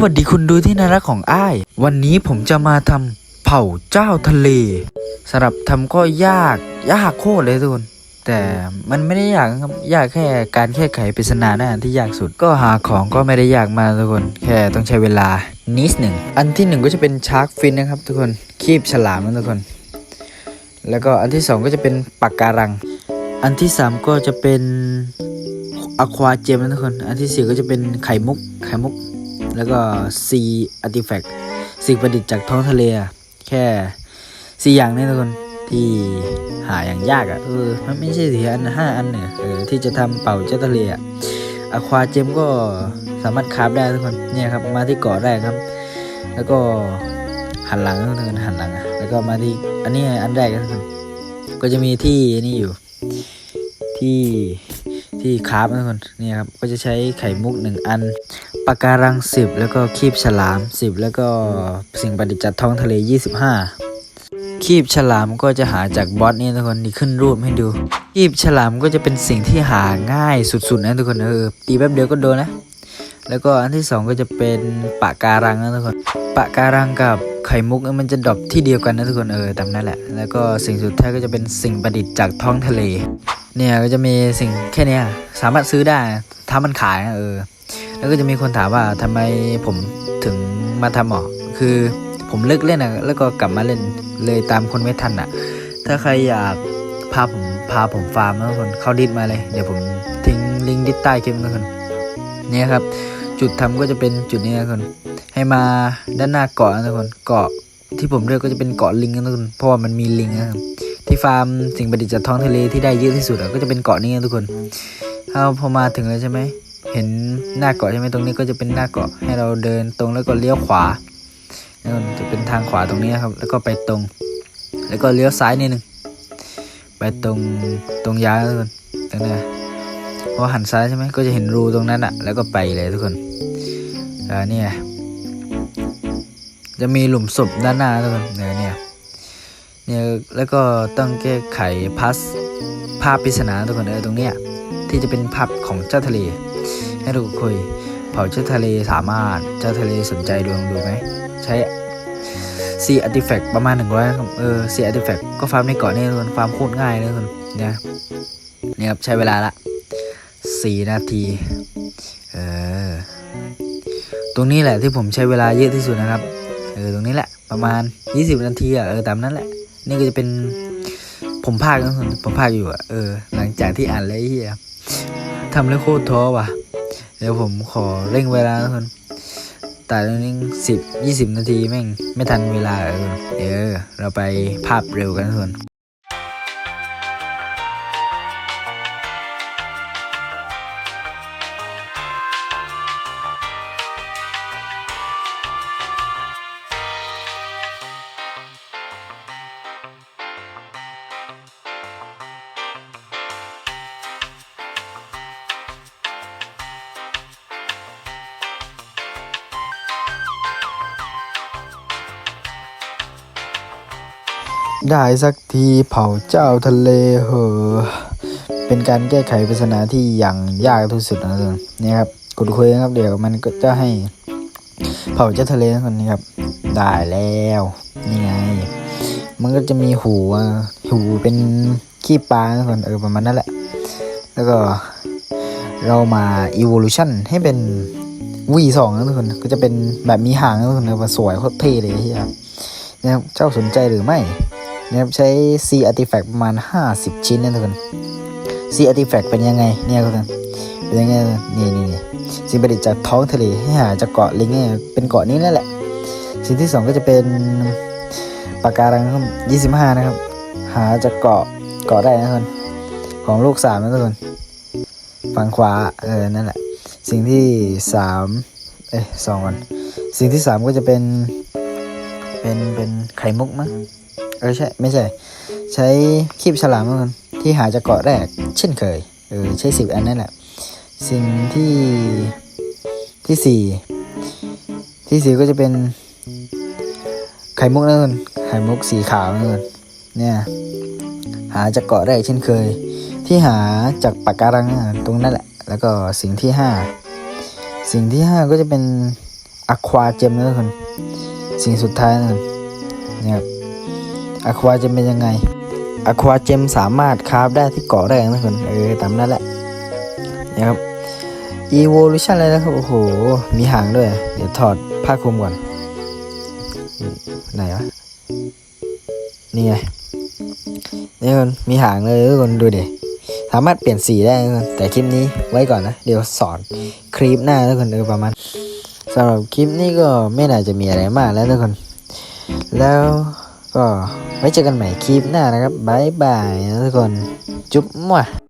วัสดีคุณดูที่น่ารักของอ้าย วันนี้ผมจะมาทำเผาเจ้าทะเลสำหรับทำก็ยากยากโคตรเลยทุกคนแต่มันไม่ได้ยากนะครับยากแค่การแค่ไขปริศนาหน้าที่ยากสุดก็หาของก็ไม่ได้ยากมาทุกคน แค่ต้องใช้เวลานิดหนึ่งอันที่หนึ่งก็จะเป็นชาร์กฟินนะครับ ทุกคนคีบฉลามนะทุกคน แล้วก็อันที่สองก็จะเป็นปากการัง อันที่สามก็จะเป็นอควาเจมนะทุกคน อันที่สี่ก็จะเป็นไข่มุกไข่มุก แล้วก็ซีอาร์ติแฟกสิ่งประดิษฐ์จากท้องทะเลแค่สี่อย่างนี่ทุกคนที่หาอย่างยากอะ่ะเออมันไม่ใช่สี่อันห้าอันเนี่ยเออที่จะทำเป่าเจ้าทะเลอะอะควาเจมก็สามารถคาฟได้ทุกคนเนี่ยครับมาที่เกาะแรกครับ แล้วก็หันหลังทุกคนหันหลังอะแล้วก็มาที่อันนี้อันแรกทุกคนก็จะมีที่นี่อยู่ที่ที่คาฟนะทุกคนเนี่ยครับก็จะใช้ไข่มุกหนึ่งอัน ปะการังสิบแล้วก็คีบฉลามสิบแล้วก็สิ่งประดิษฐ์จากท้องทะเลยี่สิบห้าคีบฉลามก็จะหาจากบอสนี่ทุกคนนี่ขึ้นรูปให้ดู คีบฉลามก็จะเป็นสิ่งที่หาง่ายสุดๆนะทุกคนเออตีแป๊บเดียวก็โดนนะ แล้วก็อันที่สองก็จะเป็นปะการังนะทุกคนปะการังกับไข่มุกมันจะดรอปที่เดียวกันนะทุกคนเออตามนั้นแหละ แล้วก็สิ่งสุดท้ายก็จะเป็นสิ่งประดิษฐ์จากท้องทะเล เนี่ยก็จะมีสิ่งแค่นี้สามารถซื้อได้ถ้ามันขายนะเออ แล้วก็จะมีคนถามว่าทำไมผมถึงมาทำหมอคือผมเลิกเล่นอะแล้วก็กลับมาเล่นเลยตามคนไม่ทันอะ ถ้าใครอยากพาผมพาผมฟาร์มนะทุกคนเข้าดิสมาเลย เดี๋ยวผมทิ้งลิงก์ดิสใต้คลิปนะทุกคนเนี่ยครับ จุดทำก็จะเป็นจุดนี้นะทุกคนให้มาด้านหน้าเกาะนะทุกคนเกาะที่ผมเลือกก็จะเป็นเกาะลิงนะทุกคนเพราะว่ามันมีลิงนะครับที่ฟาร์มสิ่งประดิษฐ์จากท้องทะเลที่ได้เยอะที่สุดอะก็จะเป็นเกาะนี้นะทุกคนถ้าพอมาถึงแล้วใช่ไหม เห็นหน้าเกาะใช่ไหมตรงนี้ก็จะเป็นหน้าเกาะให้เราเดินตรงแล้วก็เลี้ยวขวาแล้วมันจะเป็นทางขวาตรงนี้ครับ แล้วก็ไปตรง แล้วก็เลี้ยวซ้ายนิดนึงไปตรงตรงยาทุกคนตรงนี้พอหันซ้ายใช่ไหมก็จะเห็นรูตรงนั้นอะแล้วก็ไปเลยทุกคนอ่าเนี่ยจะมีหลุมศพด้านหน้าทุกคนเนี่ยเนี่ยเนี่ยแล้วก็ต้องแก้ไขพัสภาพปริศนาทุกคนเออตรงเนี้ยที่จะเป็นภาพของเจ้าทะเล ให้ดูคุย เผาเจ้าทะเลสามารถ เจ้าทะเลสนใจดวงดูไหม ใช้ซีอาร์ติแฟกประมาณ100ครับ เออซีอาร์ติแฟกก็ฟาร์มในเกาะนี่ทุกคนฟาร์มโคตรง่ายเลยทุกคนเนี่ยเนี่ยครับใช้เวลาละ4นาที เออ ตรงนี้แหละที่ผมใช้เวลาเยอะที่สุดนะครับ เออ ตรงนี้แหละ ประมาณ 20 นาทีอะ เออ ตามนั้นแหละ นี่ก็จะเป็น ผมภาคนะคนผมภาคอยู่อะ เออ หลังจากที่อ่านแล้วเฮียทำแล้วโคตรท้อว่ะ เดี๋ยวผมขอเร่งเวลาทุกคนแต่ตรงนี้สิบยี่สิบนาทีแม่งไม่ทันเวลาเออเดี๋ยวเราไปภาพเร็วกันทุกคน ได้สักทีเผาเจ้าทะเลเหอะเป็นการแก้ไขปริศนาที่อย่างยากที่สุดนะทุกคนนี่ครับกดคุยนะครับเดี๋ยวมันก็จะให้ เผาเจ้าทะเลคนนี้ครับ ได้แล้วนี่ไง มันก็จะมีหูหูเป็นขี้ปลานะคนเออประมาณนั้นแหละ แล้วก็เรามา evolution ให้เป็น V2 นะทุกคนก็จะเป็นแบบมีหางนะทุกคนนะสวยโคตรเท่เลยที่ครับนะครับเจ้าสนใจหรือไม่ นะครับใช้ C artifact ประมาณ 50 ชิ้นนะทุกคน C artifact เป็นยังไงเนี่ยทุกคนเป็นยังไงนี่นี่นี่สิ่งประดิษฐ์จากท้องทะเลให้หาจากเกาะลิงเนี่ยเป็นเกาะนี้นั่นแหละ สิ่งที่สองก็จะเป็นปะการังครับ25 นะครับ หาจากเกาะเกาะได้นะทุกคนของลูกสามนะทุกคนฝั่งขวาเออนั่นแหละ สิ่งที่สามเอ้ยสองก่อนสิ่งที่สามก็จะเป็น เป็นเป็นไข่มุกมั้ง เออใช่ ไม่ใช่ ใช้คีบฉลามเหมือนกันที่หาจากเกาะแรก เช่นเคยเออใช้สิบอันนั่นแหละ สิ่งที่ที่สี่ที่สี่ก็จะเป็น ไข่มุกนั่นไข่มุกสีขาวนั่นเนี่ยหาจากเกาะแรกเช่นเคย ที่หาจากปากการังตรงนั้นแหละ แล้วก็สิ่งที่ห้าสิ่งที่ห้าก็จะเป็นอะควาเจมนะทุกคนสิ่งสุดท้ายนะเนี่ย อควาเจมเป็นยังไงอควาเจมสามารถคราฟได้ที่เกาะแรกนะทุกคนเออตามนั้นแหละนี่ยครับ evolution เลยนะครับ โอ้โห มีหางด้วย เดี๋ยวถอดผ้าคลุมก่อน ไหนวะ นี่ไง นี่คนมีหางเลยทุกคนดูดิสามารถเปลี่ยนสีได้ทุกคนแต่คลิปนี้ไว้ก่อนนะ เดี๋ยวสอนคลิปหน้าทุกคนเออประมาณสำหรับคลิปนี้ก็ไม่น่าจะมีอะไรมากแล้วทุกคน แล้ว ก็ไว้เจอกันใหม่คลิปหน้านะครับบายบายนะทุกคน จุ๊บมั่ว